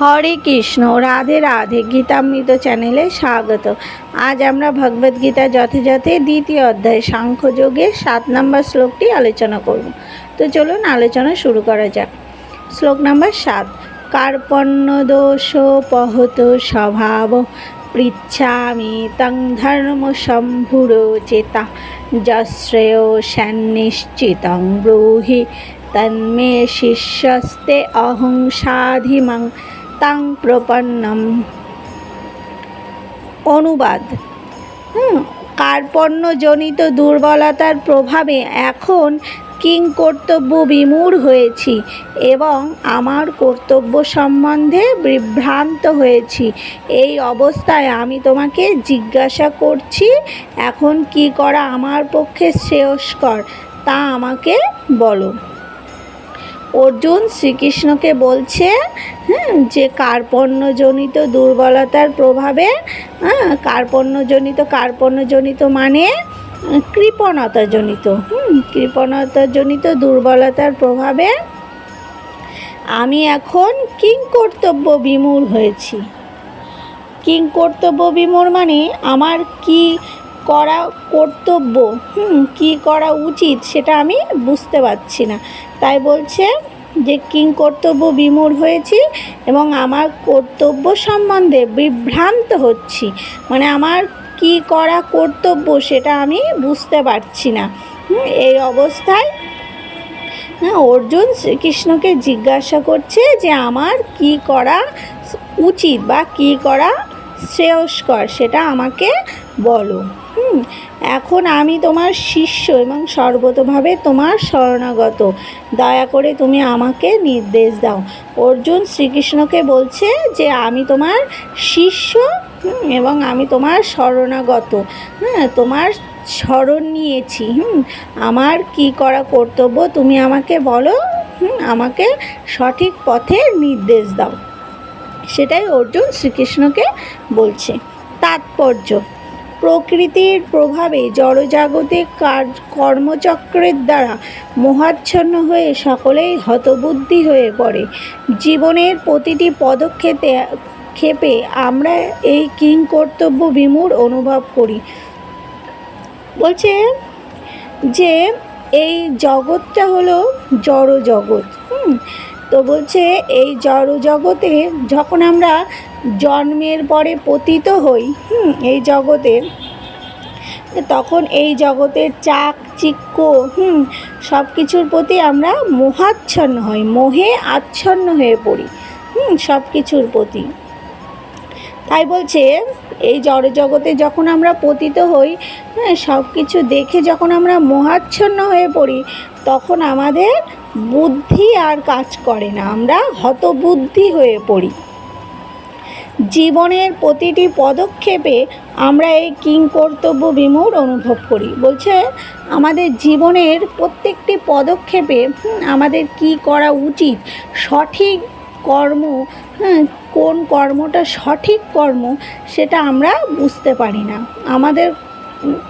হরে কৃষ্ণ, রাধে রাধে। গীতামৃত চ্যানেলে স্বাগত। আজ আমরা ভগবদ্গীতা যথাযথে দ্বিতীয় অধ্যায় সাংখ্যযোগের সাত নম্বর শ্লোকটি আলোচনা করব। তো চলুন আলোচনা শুরু করা যাক। শ্লোক নাম্বার সাত, কার্পণ্য দোষ পহত স্বভাব, পৃচ্ছামি তং ধর্ম সম্ভুর চেতা, যশ্রেয় সন্নিশ্চিতং ব্রূহি, তন্মে শিষ্যস্তে অহং সাধিমং। তাং প্রপন্নম। অনুবাদ। হুম, কার্পণ্যজনিত দুর্বলতার প্রভাবে এখন কিং কর্তব্য বিমূঢ় হয়েছি এবং আমার কর্তব্য সম্বন্ধে বিভ্রান্ত হয়েছি। এই অবস্থায় আমি তোমাকে জিজ্ঞাসা করছি, এখন কি করা আমার পক্ষে শ্রেয়স্কর? তা আমাকে বলো। অর্জুন শ্রীকৃষ্ণকে বলছে হ্যাঁ যে কার্পণ্যজনিত দুর্বলতার প্রভাবে হ্যাঁ কার্পণ্যজনিত কার্পণ্যজনিত মানে কৃপণতাজনিত, হুম, কৃপণতাজনিত দুর্বলতার প্রভাবে আমি এখন কিং কর্তব্য বিমূঢ় হয়েছি। কিং কর্তব্য বিমূঢ় মানে আমার কি করা কর্তব্য। হুম, কী করা উচিত সেটা আমি বুঝতে পারছি না। তাই বলছে যে, কিং কর্তব্য বিমূঢ় হয়েছি এবং আমার কর্তব্য সম্বন্ধে বিভ্রান্ত হচ্ছি। মানে আমার কি করা কর্তব্য সেটা আমি বুঝতে পারছি না। এই অবস্থায় হ্যাঁ অর্জুন শ্রীকৃষ্ণকে জিজ্ঞাসা করছে যে, আমার কি করা উচিত বা কি করা শ্রেয়স্কর সেটা আমাকে বলো। হুম, এখন আমি তোমার শিষ্য এবং সর্বতভাবে তোমার শরণাগত। দয়া করে তুমি আমাকে নির্দেশ দাও। অর্জুন শ্রীকৃষ্ণকে বলছে যে আমি তোমার শিষ্য এবং আমি তোমার শরণাগত। হ্যাঁ তোমার স্মরণ নিয়েছি, হুম, আমার কি করা কর্তব্য তুমি আমাকে বলো, হুম, আমাকে সঠিক পথে নির্দেশ দাও। সেটাই অর্জুন শ্রীকৃষ্ণকে বলছে। তাৎপর্য। প্রকৃতির প্রভাবে জড়জাগতিক কার্য কর্মচক্রের দ্বারা মোহাচ্ছন্ন হয়ে সকলেই হতবুদ্ধি হয়ে পড়ে। জীবনের প্রতিটি পদক্ষেপে, ক্ষেপে আমরা এই কিং কর্তব্য বিমূঢ় অনুভব করি। বলছে যে এই জগৎটা হলো জড় জগৎ হুম? তো বলছে, এই জড় জগতে যখন আমরা জন্মের পরে পতিত হই, হুম, এই জগতের তখন এই জগতের চাক, চিক্ক, হুম সব কিছুর প্রতি আমরা মোহাচ্ছন্ন হই, মোহে আচ্ছন্ন হয়ে পড়ি, হুম সব কিছুর প্রতি। তাই বলছে, এই জড়জগতে যখন আমরা পতিত হই হ্যাঁ সব কিছু দেখে যখন আমরা মোহাচ্ছন্ন হয়ে পড়ি তখন আমাদের বুদ্ধি আর কাজ করে না। আমরা হতবুদ্ধি হয়ে পড়ি। জীবনের প্রতিটি পদক্ষেপে আমরা এই কিং কর্তব্য বিমূঢ় অনুভব করি। বলছে, আমাদের জীবনের প্রত্যেকটি পদক্ষেপে আমাদের কি করা উচিত? সঠিক কর্ম হ্যাঁ কোন কর্মটা সঠিক কর্ম সেটা আমরা বুঝতে পারি না। আমাদের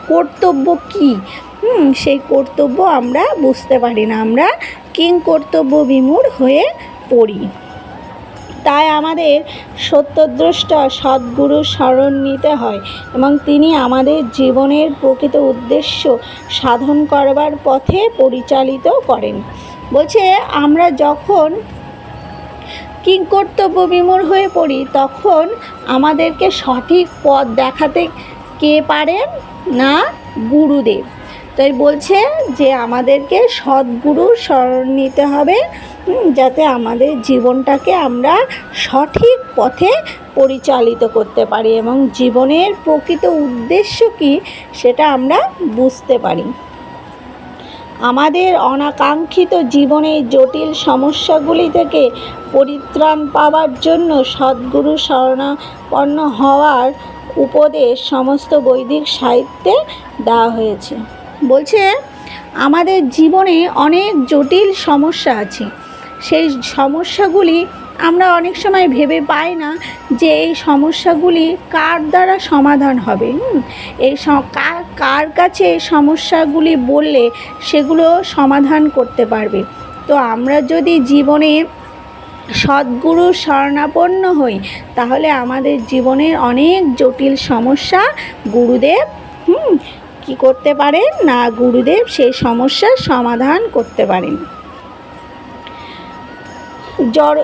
কর্তব্য কি? হুম, সেই কর্তব্য আমরা বুঝতে পারি না। আমরা কিং কর্তব্য বিমূঢ় হয়ে পড়ি। তাই আমাদের সত্যদ্রষ্টা সদ্গুরু স্মরণ নিতে হয় এবং তিনি আমাদের জীবনের প্রকৃত উদ্দেশ্য সাধন করবার পথে পরিচালিত করেন। বলছে, আমরা যখন কিং কর্তব্য বিমূঢ় হয়ে পড়ি, তখন আমাদেরকে সঠিক পথ দেখাতে কে পারেন? না, গুরুদেব। তাই বলছে যে আমাদেরকে সদ্গুরু স্মরণ নিতে হবে যাতে আমাদের জীবনটাকে আমরা সঠিক পথে পরিচালিত করতে পারি এবং জীবনের প্রকৃত উদ্দেশ্য কী সেটা আমরা বুঝতে পারি। আমাদের অনাকাঙ্ক্ষিত জীবনের জটিল সমস্যাগুলি থেকে পরিত্রাণ পাওয়ার জন্য সদ্গুরু শরণাপন্ন হওয়ার উপদেশ সমস্ত বৈদিক সাহিত্যে দেওয়া হয়েছে। বলছে, আমাদের জীবনে অনেক জটিল সমস্যা আছে সেই সমস্যাগুলি আমরা অনেক সময় ভেবে পাই না যে এই সমস্যাগুলি কার দ্বারা সমাধান হবে? এই কার কাছে এই সমস্যাগুলি বললে সেগুলো সমাধান করতে পারবে তো আমরা যদি জীবনে সদ্গুরু শরণাপন্ন হই, তাহলে আমাদের জীবনের অনেক জটিল সমস্যা গুরুদেব, হুম কী করতে পারেন? না, গুরুদেব সেই সমস্যার সমাধান করতে পারেন। জড়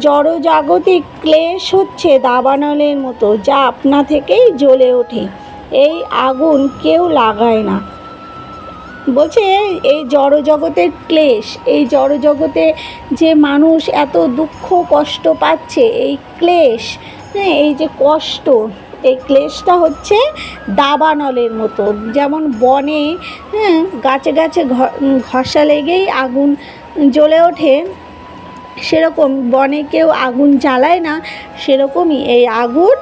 জড়জাগতিক ক্লেশ হচ্ছে দাবানলের মতো, যা আপনা থেকেই জ্বলে ওঠে। এই আগুন কেউ লাগায় না। বলছে, এই জড়জগতের ক্লেশ, এই জড়জগতে যে মানুষ এত দুঃখ কষ্ট পাচ্ছে, এই ক্লেশ হ্যাঁ এই যে কষ্ট এই ক্লেশটা হচ্ছে দাবানলের মতো। যেমন বনে হ্যাঁ গাছে গাছে ঘষা লেগেই আগুন জ্বলে ওঠে, সেরকম বনে কেউ আগুন জ্বালায় না, সেরকমই এই আগুন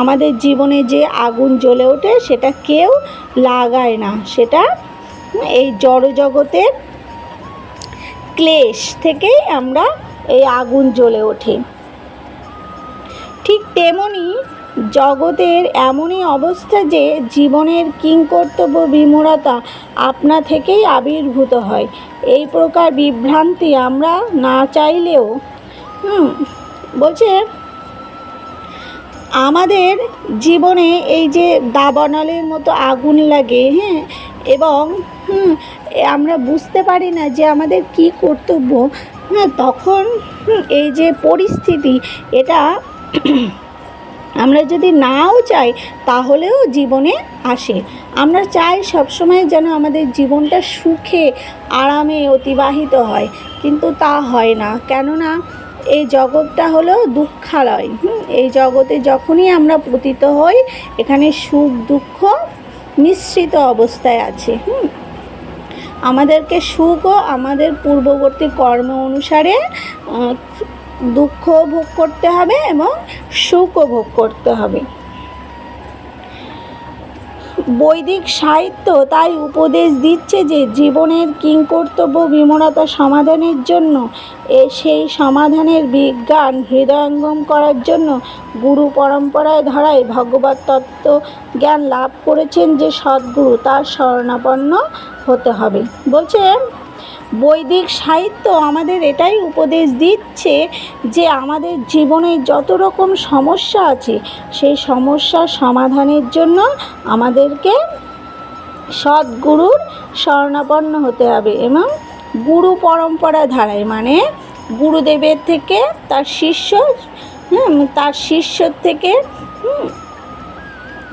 আমাদের জীবনে যে আগুন জ্বলে ওঠে সেটা কেউ লাগায় না। সেটা এই জড়জগতের ক্লেশ থেকেই আমরা এই আগুন জ্বলে ওঠে। ঠিক তেমনি জগতের এমনই অবস্থা যে জীবনের কিংকর্তব্য বিমূঢ়তা আপনা থেকেই আবির্ভূত হয়। এই প্রকার বিভ্রান্তি আমরা না চাইলেও হুম বলছে আমাদের জীবনে এই যে দাবানলের মতো আগুন লাগে হ্যাঁ এবং হুম, আমরা বুঝতে পারি না যে আমাদের কি কর্তব্য হ্যাঁ তখন এই যে পরিস্থিতি এটা আমরা যদি নাও চাই, তাহলেও জীবনে আসে। আমরা চাই সবসময় যেন আমাদের জীবনটা সুখে, আরামে অতিবাহিত হয়। কিন্তু তা হয় না। কেননা, এই জগৎটা হলো দুঃখালয়। এই জগতে যখনই আমরা পতিত হই, এখানে সুখ, দুঃখ মিশ্রিত অবস্থায় আছে। হুম, আমাদেরকে সুখও আমাদের পূর্ববর্তী কর্ম অনুসারে আহ, দুঃখ ভোগ করতে হবে এবং সুখও ভোগ করতে হবে। বৈদিক সাহিত্য তাই উপদেশ দিচ্ছে যে জীবনের কিংকর্তব্য বিমূঢ়তা সমাধানের জন্য এ সেই সমাধানের বিজ্ঞান হৃদয়ঙ্গম করার জন্য গুরু পরম্পরায় ধারায় ভগবত তত্ত্ব জ্ঞান লাভ করেছেন যে সদ্গুরু তার শরণাপন্ন হতে হবে। বলছে বৈদিক সাহিত্য আমাদের এটাই উপদেশ দিচ্ছে যে আমাদের জীবনে যত রকম সমস্যা আছে, সেই সমস্যার সমাধানের জন্য আমাদেরকে সদ্গুরুর শরণাপন্ন হতে হবে এবং গুরু পরম্পরা ধারায় মানে গুরুদেবের থেকে তার শিষ্য হ্যাঁ তার শিষ্যর থেকে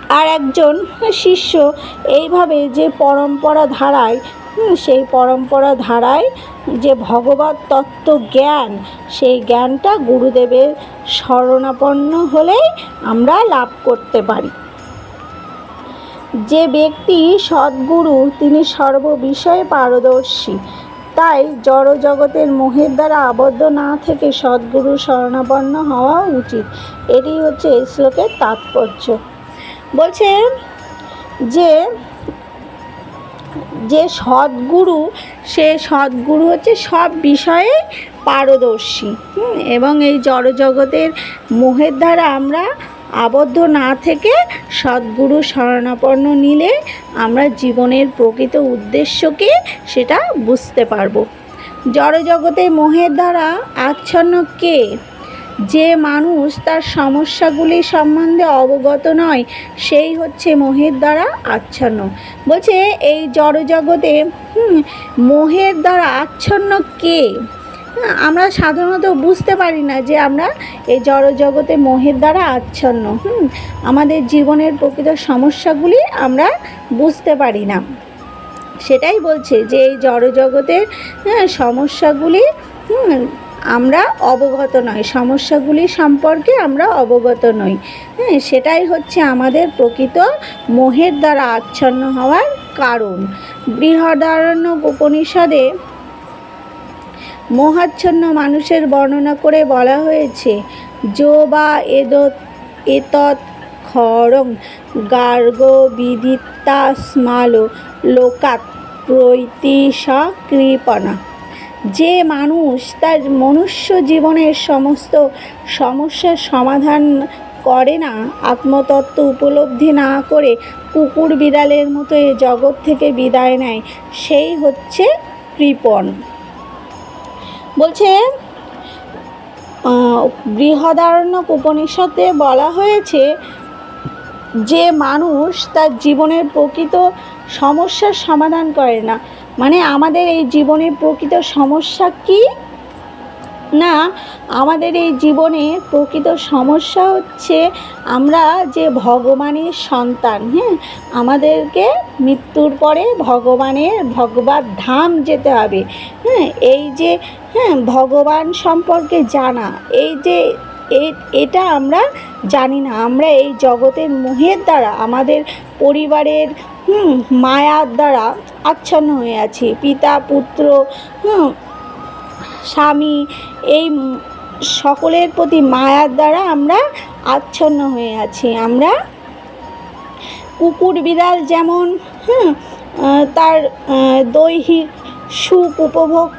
আর একজন শিষ্য, এইভাবে যে পরম্পরা ধারায় সেই পরম্পরা ধারায় যে ভগবত তত্ত্ব জ্ঞান, সেই জ্ঞানটা গুরুদেবের শরণাপন্ন হলেই আমরা লাভ করতে পারি। যে ব্যক্তি সদ্গুরু, তিনি সর্ববিষয়ে পারদর্শী। তাই জড়জগতের মোহের দ্বারা আবদ্ধ না থেকে সদ্গুরু শরণাপন্ন হওয়া উচিত। এটি হচ্ছে এই শ্লোকের তাৎপর্য। বলছে যে যে সদ্গুরু, সে সদ্গুরু হচ্ছে সব বিষয়ে পারদর্শী। এবং এই জড়জগতের মোহের দ্বারা আমরা আবদ্ধ না থেকে সদ্গুরু শরণাপন্ন নিলে আমরা জীবনের প্রকৃত উদ্দেশ্যকে সেটা বুঝতে পারব। জড়জগতের মোহের দ্বারা আচ্ছন্ন কে? যে মানুষ তার সমস্যাগুলি সম্বন্ধে অবগত নয় সেই হচ্ছে মোহের দ্বারা আচ্ছন্ন। বলছে এই জড়জগতে মোহের দ্বারা আচ্ছন্ন কে? আমরা সাধারণত বুঝতে পারি না যে আমরা এই জড়জগতে মোহের দ্বারা আচ্ছন্ন। হুম আমাদের জীবনের প্রকৃত সমস্যাগুলি আমরা বুঝতে পারি না। সেটাই বলছে যে এই জড়জগতের হ্যাঁ, সমস্যাগুলি হুম, আমরা অবগত নই, সমস্যাগুলি সম্পর্কে আমরা অবগত নই। হ্যাঁ সেটাই হচ্ছে আমাদের প্রকৃত মোহের দ্বারা আচ্ছন্ন হওয়ার কারণ। বৃহদারণ্য উপনিষদে মোহাচ্ছন্ন মানুষের বর্ণনা করে বলা হয়েছে, যো বা এদত, এতৎ খরং গার্গ বিদিতা স্মালো লোকাত প্রৈতিসা কৃপণা যে মানুষ তার মনুষ্য জীবনের সমস্ত সমস্যার সমাধান করে না, আত্মতত্ত্ব উপলব্ধি না করে কুকুর বিড়ালের মতো এ জগৎ থেকে বিদায় নেয়, সেই হচ্ছে কৃপণ। বলছে বৃহদারণ্যক উপনিষদে বলা হয়েছে, যে মানুষ তার জীবনের প্রকৃত সমস্যার সমাধান করে না মানে আমাদের এই জীবনের প্রকৃত সমস্যা কি? না, আমাদের এই জীবনে প্রকৃত সমস্যা হচ্ছে আমরা যে ভগবানের সন্তান হ্যাঁ? আমাদেরকে মৃত্যুর পরে ভগবানের ভগবান ধাম যেতে হবে হ্যাঁ? এই যে হ্যাঁ ভগবান সম্পর্কে জানা, এই যে এটা আমরা জানি না। আমরা এই জগতের মোহের দ্বারা আমাদের পরিবারের হুম, মায়ার দ্বারা আচ্ছন্ন হয়ে আছি। পিতা, পুত্র, হুম, স্বামী, এই সকলের প্রতি মায়ার দ্বারা আমরা আচ্ছন্ন হয়ে আছি। আমরা কুকুর বিড়াল যেমন, হুম তার দৈহিক সুখ উপভোগ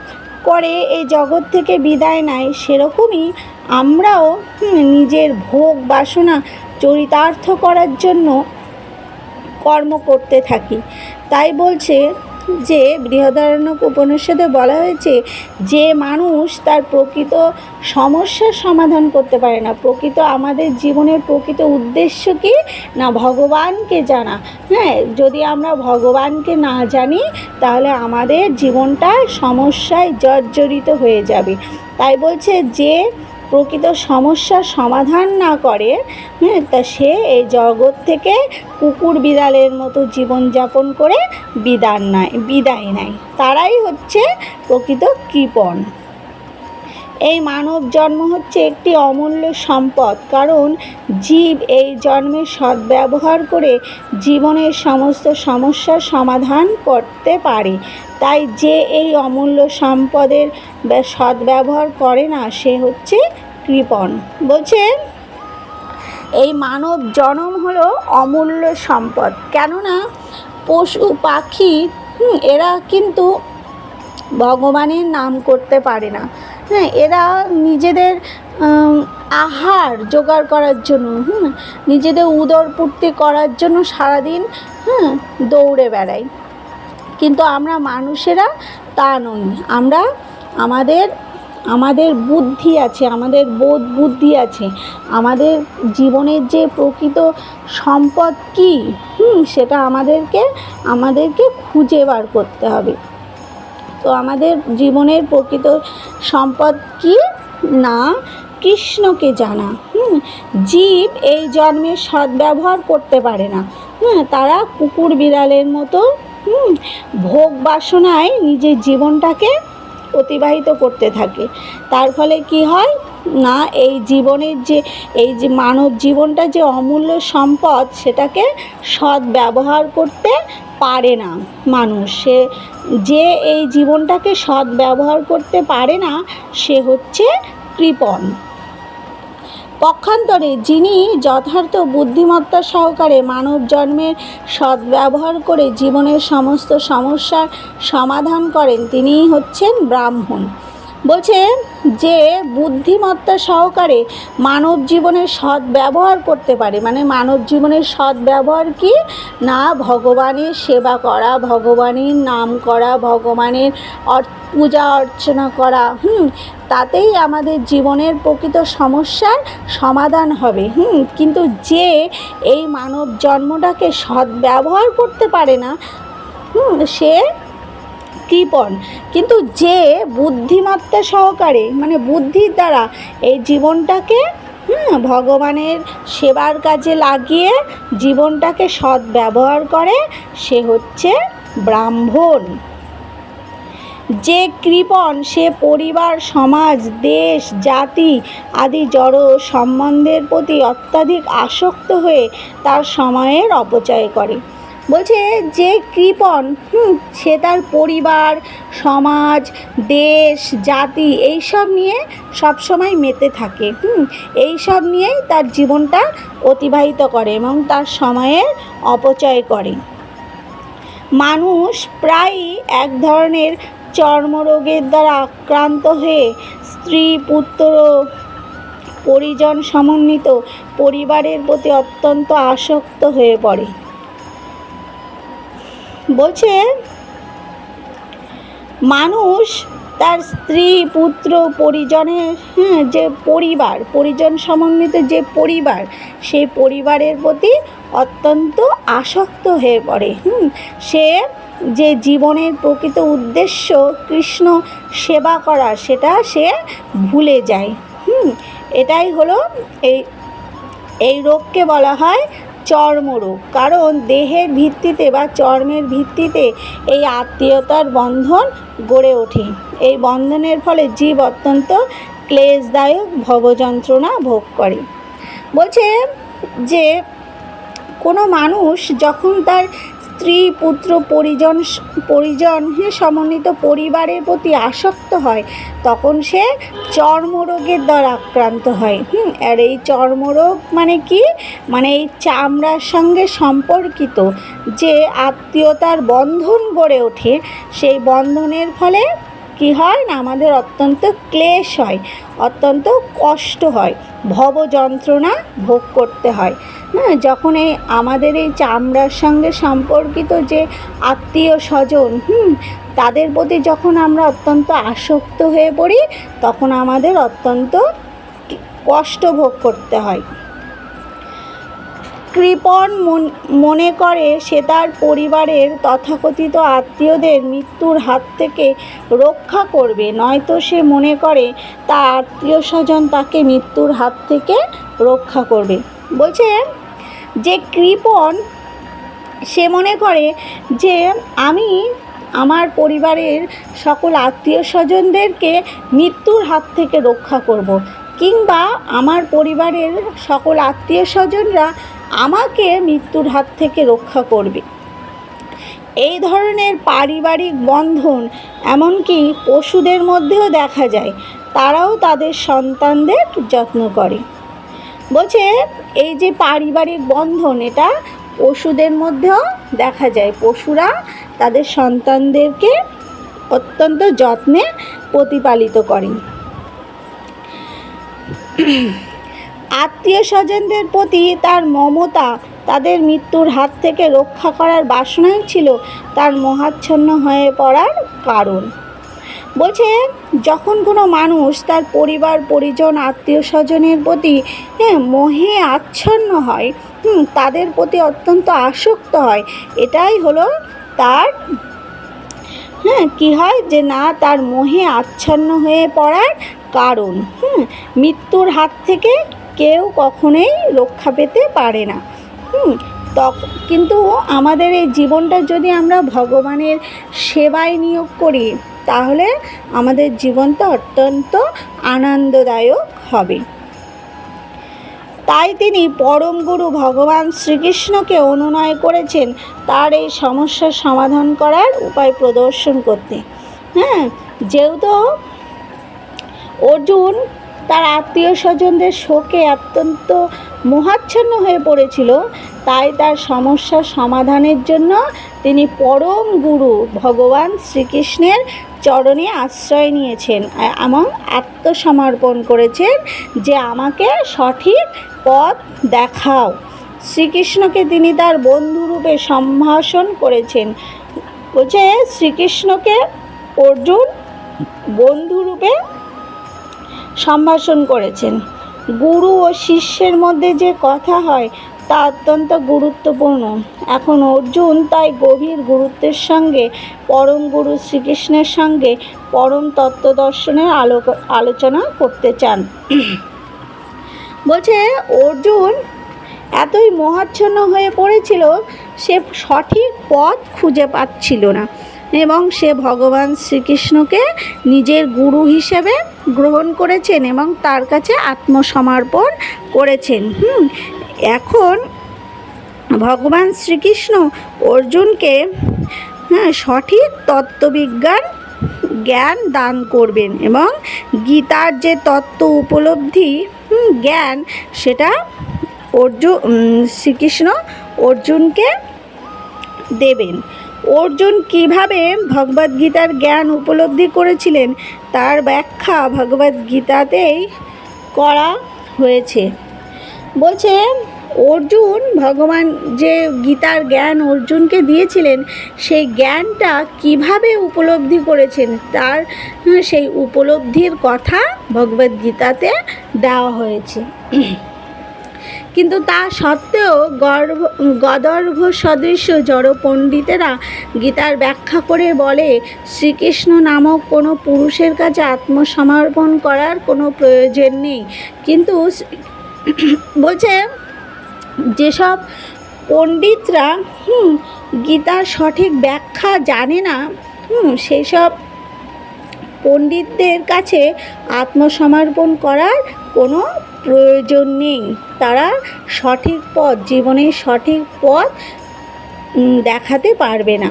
করে এই জগৎ থেকে বিদায় নেয়, সেরকমই আমরাও নিজের ভোগ বাসনা চরিতার্থ করার জন্য কর্ম করতে থাকি। তাই বলছে যে, বৃহদারণ্যক উপনিষদে বলা হয়েছে, যে মানুষ তার প্রকৃত সমস্যার সমাধান করতে পারে না। প্রকৃত আমাদের জীবনের প্রকৃত উদ্দেশ্য কি? না, ভগবানকে জানা। হ্যাঁ যদি আমরা ভগবানকে না জানি, তাহলে আমাদের জীবনটা সমস্যায় জর্জরিত হয়ে যাবে। তাই বলছে যে প্রকৃত সমস্যার সমাধান না করে হ্যাঁ তা সে এই জগৎ থেকে কুকুর বিড়ালের মতো জীবনযাপন করে বিদান নেয়, বিদায় নেয়। তারাই হচ্ছে প্রকৃত কৃপণ। এই মানব জন্ম হচ্ছে একটি অমূল্য সম্পদ, কারণ জীব এই জন্মের সদ্ব্যবহার করে জীবনের সমস্ত সমস্যার সমাধান করতে পারে। তাই যে এই অমূল্য সম্পদের ব্যা- সদ্ব্যবহার করে না, সে হচ্ছে কৃপণ। বলছে, এই মানব জনম হলো অমূল্য সম্পদ। কেননা পশু, পাখি এরা কিন্তু ভগবানের নাম করতে পারে না। হ্যাঁ এরা নিজেদের আহার জোগাড় করার জন্য, হুম, নিজেদের উদরপূর্তি করার জন্য সারাদিন হ্যাঁ দৌড়ে বেড়ায়। কিন্তু আমরা মানুষেরা তা নই। আমরা আমাদের আমাদের বুদ্ধি আছে, আমাদের বোধ বুদ্ধি আছে। আমাদের জীবনের যে প্রকৃত সম্পদ কী, হুম, সেটা আমাদেরকে আমাদেরকে খুঁজে বার করতে হবে। তো আমাদের জীবনের প্রকৃত সম্পদ কি? না, কৃষ্ণকে জানা, হুম। জীব এই জন্মের সদ্ব্যবহার করতে পারে না। হ্যাঁ তারা কুকুর বিড়ালের মতো হুম, ভোগ বাসনায় নিজের জীবনটাকে অতিবাহিত করতে থাকে। তার ফলে কি হয়? না, এই জীবনের যে, এই যে মানব জীবনটা যে অমূল্য সম্পদ, সেটাকে সৎ ব্যবহার করতে পারে না মানুষ। সে, যে এই জীবনটাকে সৎ ব্যবহার করতে পারে না, সে হচ্ছে কৃপণ। পক্ষান্তরে যিনি যথার্থ বুদ্ধিমত্তা সহকারে মানব জন্মের সদ্ব্যবহার করে জীবনের সমস্ত সমস্যার সমাধান করেন, তিনিই হচ্ছেন ব্রাহ্মণ। বলছে যে বুদ্ধিমত্তা সহকারে মানব জীবনের সৎ ব্যবহার করতে পারে। মানে মানব জীবনের সৎ ব্যবহার কি? না, ভগবানের সেবা করা, ভগবানের নাম করা, ভগবানের পূজা অর্চনা করা, হুম, তাতেই আমাদের জীবনের প্রকৃত সমস্যার সমাধান হবে, হুম। কিন্তু যে এই মানব জন্মটাকে সৎ ব্যবহার করতে পারে না, হুম, সে কৃপণ। কিন্তু যে বুদ্ধিমত্তা সহকারে মানে বুদ্ধির দ্বারা এই জীবনটাকে ভগবানের সেবার কাজে লাগিয়ে জীবনটাকে সৎ ব্যবহার করে, সে হচ্ছে ব্রাহ্মণ। যে কৃপণ সে পরিবার, সমাজ, দেশ, জাতি আদি জড় সম্বন্ধের প্রতি অত্যাধিক আসক্ত হয়ে তার সময়ের অপচয় করে। বলছে যে কৃপণ হুম, সে তার পরিবার, সমাজ, দেশ, জাতি, এইসব নিয়ে সবসময় মেতে থাকে, হুম, এইসব নিয়েই তার জীবনটা অতিবাহিত করে এবং তার সময়ের অপচয় করে। মানুষ প্রায়ই এক ধরনের চর্মরোগের দ্বারা আক্রান্ত হয়ে স্ত্রী, পুত্র, পরিজন সমন্বিত পরিবারের প্রতি অত্যন্ত আসক্ত হয়ে পড়ে। বলছে মানুষ তার স্ত্রী পুত্র পরিজনের হ্যাঁ, যে পরিবার পরিজন সমন্বিত যে পরিবার সেই পরিবারের প্রতি অত্যন্ত আসক্ত হয়ে পড়ে। হুম সে যে জীবনের প্রকৃত উদ্দেশ্য কৃষ্ণ সেবা করা সেটা সে ভুলে যায়। হুম এটাই হলো এই এই রোগকে বলা হয় চর্মরোগ। কারণ দেহের ভিত্তিতে বা চর্মের ভিত্তিতে এই আত্মীয়তার বন্ধন গড়ে ওঠে। এই বন্ধনের ফলে জীব অত্যন্ত ক্লেশদায়ক ভবযন্ত্রণা ভোগ করে। বলছে যে কোনো মানুষ যখন তার স্ত্রী পুত্র পরিজন পরিজন হ্যাঁ, সমন্বিত পরিবারের প্রতি আসক্ত হয় তখন সে চর্মরোগের দ্বারা আক্রান্ত হয়। হুম আর এই চর্মরোগ মানে কি? মানে এই চামড়ার সঙ্গে সম্পর্কিত যে আত্মীয়তার বন্ধন গড়ে ওঠে সেই বন্ধনের ফলে কি হয় না আমাদের অত্যন্ত ক্লেশ হয় অত্যন্ত কষ্ট হয় ভব যন্ত্রণা ভোগ করতে হয়। হ্যাঁ যখন এই আমাদের এই চামড়ার সঙ্গে সম্পর্কিত যে আত্মীয় স্বজন, হুম, তাদের প্রতি যখন আমরা অত্যন্ত আসক্ত হয়ে পড়ি, তখন আমাদের অত্যন্ত কষ্ট ভোগ করতে হয়। কৃপণ মন- করে সে তার পরিবারের তথাকথিত আত্মীয়দের মৃত্যুর হাত থেকে রক্ষা করবে, নয়তো সে মনে করে তার আত্মীয় স্বজন তাকে মৃত্যুর হাত থেকে রক্ষা করবে। বলছে যে কৃপণ সে মনে করে যে আমি আমার পরিবারের সকল আত্মীয় স্বজনদেরকে মৃত্যুর হাত থেকে রক্ষা করব। কিংবা আমার পরিবারের সকল আত্মীয় স্বজনরা আমাকে মৃত্যুর হাত থেকে রক্ষা করবে। এই ধরনের পারিবারিক বন্ধন এমনকি পশুদের মধ্যেও দেখা যায়। তারাও তাদের সন্তানদের যত্ন করে। বলছে এই যে পারিবারিক বন্ধন, এটা পশুদের মধ্যেও দেখা যায়। পশুরা তাদের সন্তানদেরকে অত্যন্ত যত্নে প্রতিপালিত করেন আত্মীয় স্বজনদের প্রতি তার মমতা, তাদের মৃত্যুর হাত থেকে রক্ষা করার বাসনাই ছিল তার মহাচ্ছন্ন হয়ে পড়ার কারণ। বলছে যখন কোনো মানুষ তার পরিবার পরিজন আত্মীয় স্বজনের প্রতি হ্যাঁ মোহে আচ্ছন্ন হয় হুম, তাদের প্রতি অত্যন্ত আসক্ত হয় এটাই হলো তার হ্যাঁ কী হয় যে না তার মোহে আচ্ছন্ন হয়ে পড়ার কারণ হুম মৃত্যুর হাত থেকে কেউ কখনোই রক্ষা পেতে পারে না হুম তখন কিন্তু আমাদের এই জীবনটা যদি আমরা ভগবানের সেবায় নিয়োগ করি তাহলে আমাদের জীবনটা অত্যন্ত আনন্দদায়ক হবে। তাই তিনি পরম গুরু ভগবান শ্রীকৃষ্ণকে অনুনয় করেছেন, তার এই সমস্যার সমাধান করার উপায় প্রদর্শন করতে। হ্যাঁ যেহেতু অর্জুন তার আত্মীয় স্বজনদের শোকে অত্যন্ত মোহাচ্ছন্ন হয়ে পড়েছিল তাই তার সমস্যার সমাধানের জন্য তিনি পরম গুরু ভগবান শ্রীকৃষ্ণের চরণে আশ্রয় নিয়েছেন, এবং আত্মসমর্পণ করেছেন যে আমাকে সঠিক পথ দেখাও। শ্রীকৃষ্ণকে তিনি তার বন্ধুরূপে সম্ভাষণ করেছেন। বলছে, শ্রীকৃষ্ণকে অর্জুন বন্ধুরূপে সম্ভাষণ করেছেন। গুরু ও শিষ্যের মধ্যে যে কথা হয় তা অত্যন্ত গুরুত্বপূর্ণ। এখন অর্জুন তাই গভীর গুরুত্বের সঙ্গে, পরম গুরু শ্রীকৃষ্ণের সঙ্গে পরম তত্ত্ব দর্শনের আলো, আলোচনা করতে চান। বলছে, অর্জুন এতই মহাচ্ছন্ন হয়ে পড়েছিল, সে সঠিক পথ খুঁজে পাচ্ছিল না এবং সে ভগবান শ্রীকৃষ্ণকে নিজের গুরু হিসেবে গ্রহণ করেছেন এবং তার কাছে আত্মসমর্পণ করেছেন। হুম এখন ভগবান শ্রীকৃষ্ণ অর্জুনকে হ্যাঁ সঠিক তত্ত্ববিজ্ঞান, জ্ঞান দান করবেন এবং গীতার যে তত্ত্ব উপলব্ধি জ্ঞান, সেটা অর্জুন শ্রীকৃষ্ণ অর্জুনকে দেবেন। অর্জুন কীভাবে ভগবদ্গীতার জ্ঞান উপলব্ধি করেছিলেন, তার ব্যাখ্যা ভগবদ্গীতাতেই করা হয়েছে। বলছে, অর্জুন, ভগবান যে গীতার জ্ঞান অর্জুনকে দিয়েছিলেন, সেই জ্ঞানটা কীভাবে উপলব্ধি করেছেন? তার সেই উপলব্ধির কথা ভগবদ গীতাতে দেওয়া হয়েছে। কিন্তু তা সত্ত্বেও গর্ভ, গদর্ভ সদৃশ্য জড় পণ্ডিতেরা গীতার ব্যাখ্যা করে বলে, শ্রীকৃষ্ণ নামক কোনো পুরুষের কাছে আত্মসমর্পণ করার কোনো প্রয়োজন নেই। কিন্তু বলছে, যেসব পণ্ডিতরা, হুম, গীতার সঠিক ব্যাখ্যা জানে না, হুম সেই সব পণ্ডিতদের কাছে আত্মসমর্পণ করার কোনো প্রয়োজন নেই। তারা সঠিক পথ জীবনের সঠিক পথ দেখাতে পারবে না।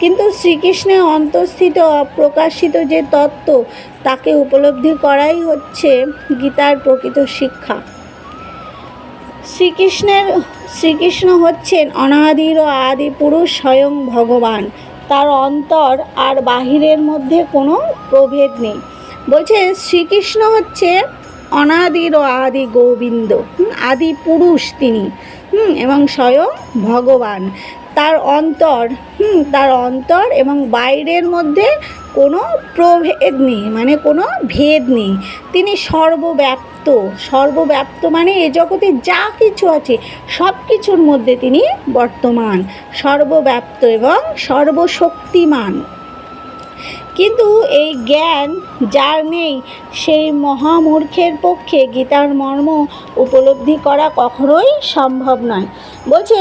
কিন্তু শ্রীকৃষ্ণের অন্তঃস্থিত, অপ্রকাশিত যে তত্ত্ব, তাকে উপলব্ধি করাই হচ্ছে গীতার প্রকৃত শিক্ষা। শ্রীকৃষ্ণের শ্রীকৃষ্ণ হচ্ছেন অনাদির ও আদি পুরুষ স্বয়ং ভগবান। তার অন্তর আর বাহিরের মধ্যে কোনো প্রভেদ নেই। বলছে শ্রীকৃষ্ণ হচ্ছে অনাদির ও আদি গোবিন্দ আদি পুরুষ তিনি হুম, এবং স্বয়ং ভগবান। তার অন্তর হুম, তার অন্তর এবং বাইরের মধ্যে কোনো প্রভেদ নেই মানে কোনো ভেদ নেই। তিনি সর্বব্যাপ্ত সর্বব্যাপ্ত মানে এ জগতে যা কিছু আছে সব কিছুর মধ্যে তিনি বর্তমান, সর্বব্যাপ্ত এবং সর্বশক্তিমান। কিন্তু এই জ্ঞান যার নেই, সেই মহামূর্খের পক্ষে গীতার মর্ম উপলব্ধি করা কখনোই সম্ভব নয়। বলছে,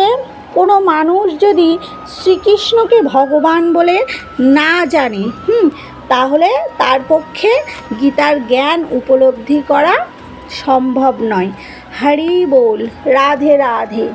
কোনো মানুষ যদি শ্রীকৃষ্ণকে ভগবান বলে না জানে, হুম, তাহলে তার পক্ষে গীতার জ্ঞান উপলব্ধি করা সম্ভব নয়। হরি বল রাধে রাধে।